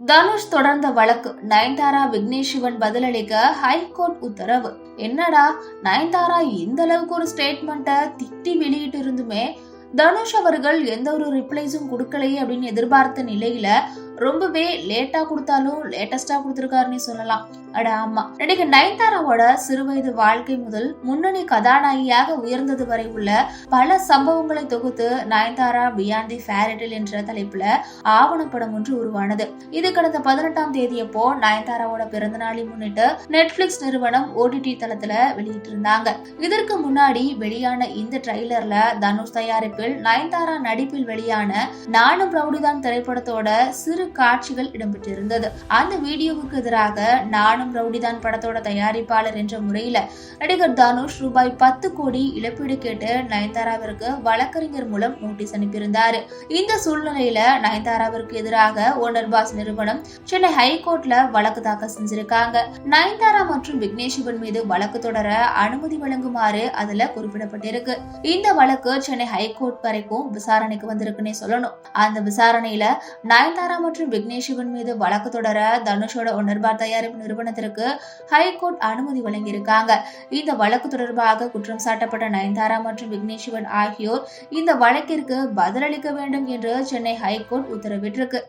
தனுஷ் தொடர்ந்த வழக்கு நயன்தாரா விக்னேஷ் சிவன் பதிலளிக்க ஹைகோர்ட் உத்தரவு. என்னடா நயன்தாரா இந்த அளவுக்கு ஒரு ஸ்டேட்மெண்ட்டை திட்டி வெளியிட்டு இருந்துமே தனுஷ் அவர்கள் எந்த ஒரு ரிப்ளைஸும் கொடுக்கலையே அப்படின்னு எதிர்பார்த்த நிலையில ரொம்பவே லேட்டா கொடுத்தாலும் லேட்டஸ்டா கொடுத்திருக்காருன்னு சொல்லலாம். அட ஆமா நடிகர் நயன்தாராவோட சிறுவயது வாழ்க்கை முதல் முன்னணி கதாநாயகியாக உயர்ந்தது வரை உள்ள பல சம்பவங்களை தொகுத்து நயன்தாரா பியாண்ட் தி ஃபேரிட்டில் என்ற தலைப்புல ஆவணப்படம் ஒன்று உருவானது. இது கடந்த பதினெட்டாம் தேதியப்போ நயன்தாராவோட பிறந்த நாளை முன்னிட்டு நெட்ஃபிளிக்ஸ் நிறுவனம் ஓடிடி தளத்துல வெளியிட்டிருந்தாங்க. இதற்கு முன்னாடி வெளியான இந்த ட்ரெய்லர்ல தனுஷ் தயாரிப்பில் நயன்தாரா நடிப்பில் வெளியான நானும் ரவுடிதான் திரைப்படத்தோட சிறு காட்சிகள் இடம்பெற்றிருந்தது. அந்த வீடியோவுக்கு எதிராக நானும் ரவுடிதான் படத்தோட தயாரிப்பாளர் என்ற முறையில நடிகர் தனுஷ் ரூபாய் பத்து கோடி இழப்பீடு கேட்டு நயன்தாராவிற்கு வழக்கறிஞர் மூலம் நோட்டீஸ் அனுப்பியிருந்தார். இந்த சூழ்நிலையில நயன்தாராவிற்கு எதிராக ஓனர் பாஸ் நிறுவனம் சென்னை ஹைகோர்ட்ல வழக்கு தாக்கல் செஞ்சிருக்காங்க. நயன்தாரா மற்றும் விக்னேஷ் சிவன் மீது வழக்கு தொடர அனுமதி வழங்குமாறு அதுல குறிப்பிடப்பட்டிருக்கு. இந்த வழக்கு சென்னை ஹைகோர்ட் வரைக்கும் விசாரணைக்கு வந்திருக்குன்னே சொல்லணும். அந்த விசாரணையில நயன்தாரா மற்றும் விக்னேஷ் சிவன் மீது வழக்கு தொடர தனுஷோட உணர்பார் தயாரிப்பு நிறுவனத்திற்கு ஹைகோர்ட் அனுமதி வழங்கியிருக்காங்க. இந்த வழக்கு தொடர்பாக குற்றம் சாட்டப்பட்ட நயன்தாரா மற்றும் விக்னேஷ் சிவன் ஆகியோர் இந்த வழக்கிற்கு பதிலளிக்க வேண்டும் என்று சென்னை ஹைகோர்ட் உத்தரவிட்டிருக்கு.